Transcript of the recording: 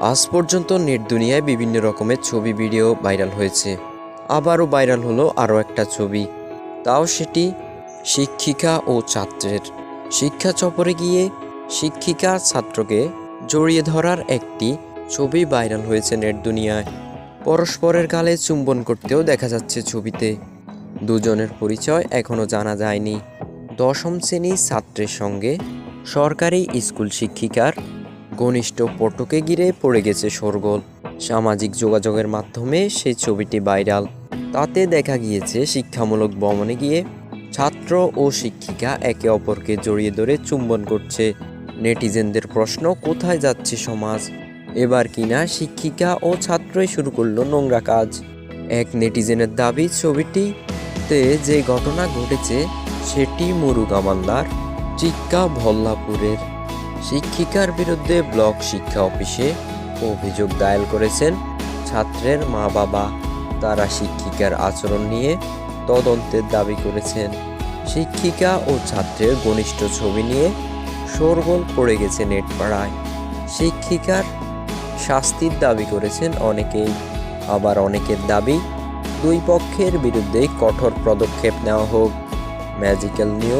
আজ পর্যন্ত নেট দুনিয়ায় বিভিন্ন রকমের ছবি, ভিডিও ভাইরাল হয়েছে। আবারও ভাইরাল হলো আরও একটা ছবি। তাও সেটি শিক্ষিকা ও ছাত্রের। শিক্ষা চপরে গিয়ে শিক্ষিকা ছাত্রকে জড়িয়ে ধরার একটি ছবি ভাইরাল হয়েছে নেট দুনিয়ায়। পরস্পরের গালে চুম্বন করতেও দেখা যাচ্ছে ছবিতে। দুজনের পরিচয় এখনও জানা যায়নি। দশম শ্রেণির ছাত্রের সঙ্গে সরকারি স্কুল শিক্ষিকার ঘনিষ্ঠ পটকে ঘিরে পড়ে গেছে শোরগোল। সামাজিক যোগাযোগের মাধ্যমে সেই ছবিটি ভাইরাল। তাতে দেখা গিয়েছে, শিক্ষামূলক ভ্রমণে গিয়ে ছাত্র ও শিক্ষিকা একে অপরকে জড়িয়ে ধরে চুম্বন করছে। নেটিজেনদের প্রশ্ন, কোথায় যাচ্ছে সমাজ? এবার কিনা শিক্ষিকা ও ছাত্রই শুরু করল নোংরা কাজ। এক নেটিজেনের দাবি, ছবিটিতে যে ঘটনা ঘটেছে, সেটি মুরুগামান্দার চিক্কা ভল্লাপুরের। শিক্ষিকার বিরুদ্ধে ব্লক শিক্ষা অফিসে অভিযোগ দায়ের করেছেন ছাত্রের মা বাবা তারা শিক্ষিকার আচরণ নিয়ে তদন্তের দাবি করেছেন। শিক্ষিকা ও ছাত্রের ঘনিষ্ঠ ছবি নিয়ে শোরগোল পড়ে গেছে নেটপাড়ায়। শিক্ষিকার শাস্তির দাবি করেছেন অনেকেই। আবার অনেকের দাবি, দুই পক্ষের বিরুদ্ধে কঠোর পদক্ষেপ নেওয়া হোক। Magical news